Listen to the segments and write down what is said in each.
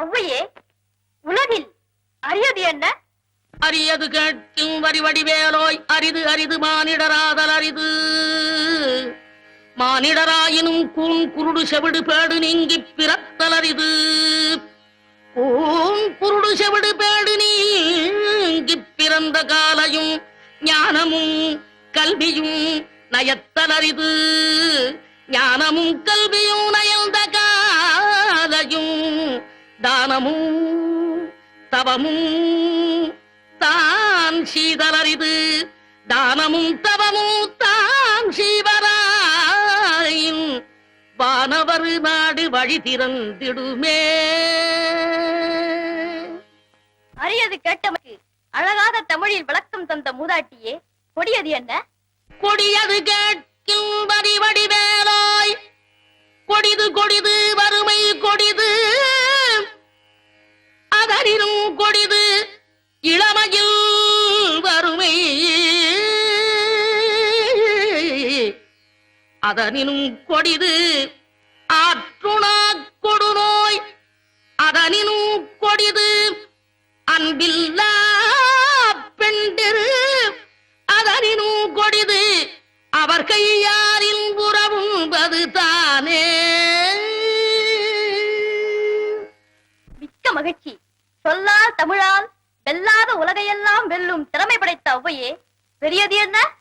ஔவையே உலகில் அரியது என்ன? அரியது கேட்கும் வரி வடிவேலோய் அரிது அரிது மானிடராதல் அரிது. மானிடராயினும் கூன் குருடு செவிடு பேடு நீங்கிப் பிறத்தல் அரிது. கூன் குருடு செவிடு பேடு நீங்கிப் பிறந்த காலையும் ஞானமும் கல்வியும் நயத்தல் அரிது. ஞானமும் கல்வியும் நயந்த காலையும் தானமும் தவமும் தான் சீதலரிது தானமும் தவமும் தான் சீவராயின் வானவர் நாடு வழி திறந்திடுமே. அரியது கேட்டமைக்கு அழகாக தமிழில் விளக்கம் தந்த மூதாட்டியே கொடியது என்ன? கொடியது கேட்கும் வரி வடிவேலாய். கொடிது கொடிது அதனினும் கொடிது ஆற்றுணா கொடுநோய். அதனினும் கொடிது அன்பில்லா பெண்டிரு. அதனினும் கொடிது அவர் கையாரின் புறவும்பது தானே. மிக்க மகிழ்ச்சி. சொல்லால் தமிழால் வெல்லாத உலகையெல்லாம் வெல்லும் திறமை படைத்த ஒவ்வையே பெரியது என்ன?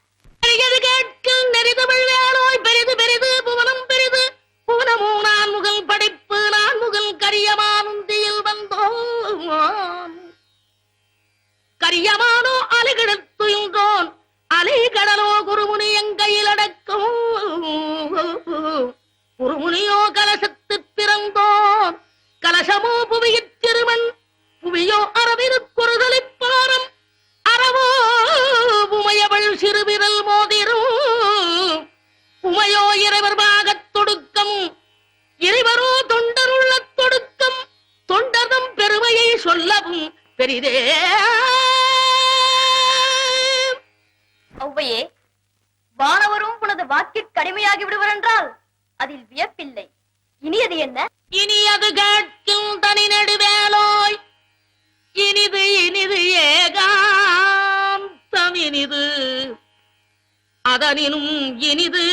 பெரியது கேட்கும் நெறிதமிழ் வேலோய் பெரிது பெரிது புவனம் பெரிது. புவனமோ நான் முகல் பெரிதே. ஔவையே வானவரும் உனது வாக்கிற் கடுமையாகி விடுவர் என்றால் அதில் வியப்பில்லை. இனியது என்ன? இனி அது கேட்கும் தனி நெடுவேலோய் இனிது இனிது ஏகாந்தம் இனிது. அதனினும் இனிது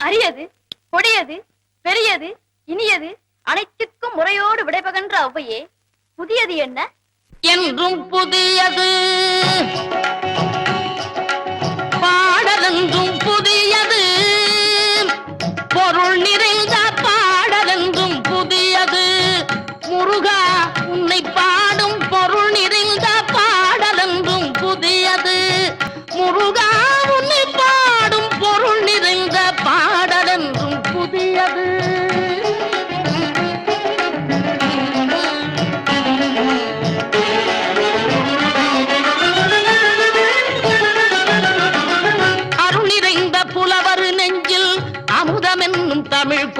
அரியது கொடியது பெரியது இனியது அனைத்துக்கும் முறையோடு விடைபகன்ற ஔவையே புதியது என்ன? என்றும் புதியது. பாடலென்றும்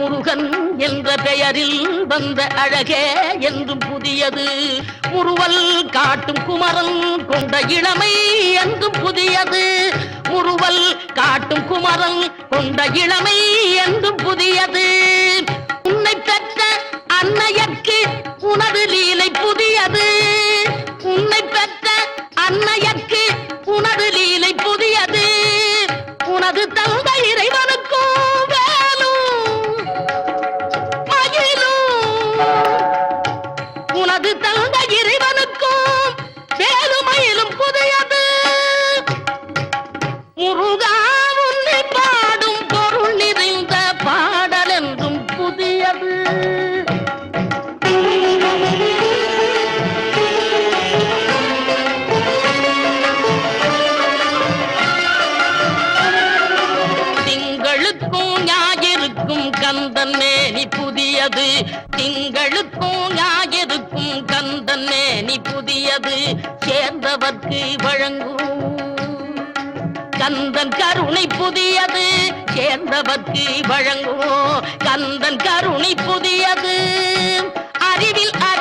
முருகன் என்ற பெயரில் வந்த அழகே என்றும் புதியது. முருவல் காட்டும் குமரன் கொண்ட இளமை என்றும் புதியது. முருவல் காட்டும் குமரன் கொண்ட இளமை என்றும் புதியது. புதியது. திங்களுக்கும் ஞாயிறுக்கும் கந்தன் மேனி புதியது. சேர்ந்தவர்க்கு வழங்கும். கந்தன் கருணை புதியது. சேர்ந்தவர்க்கு வழங்குவோம் கந்தன் கருணை புதியது. அறிவில் அறி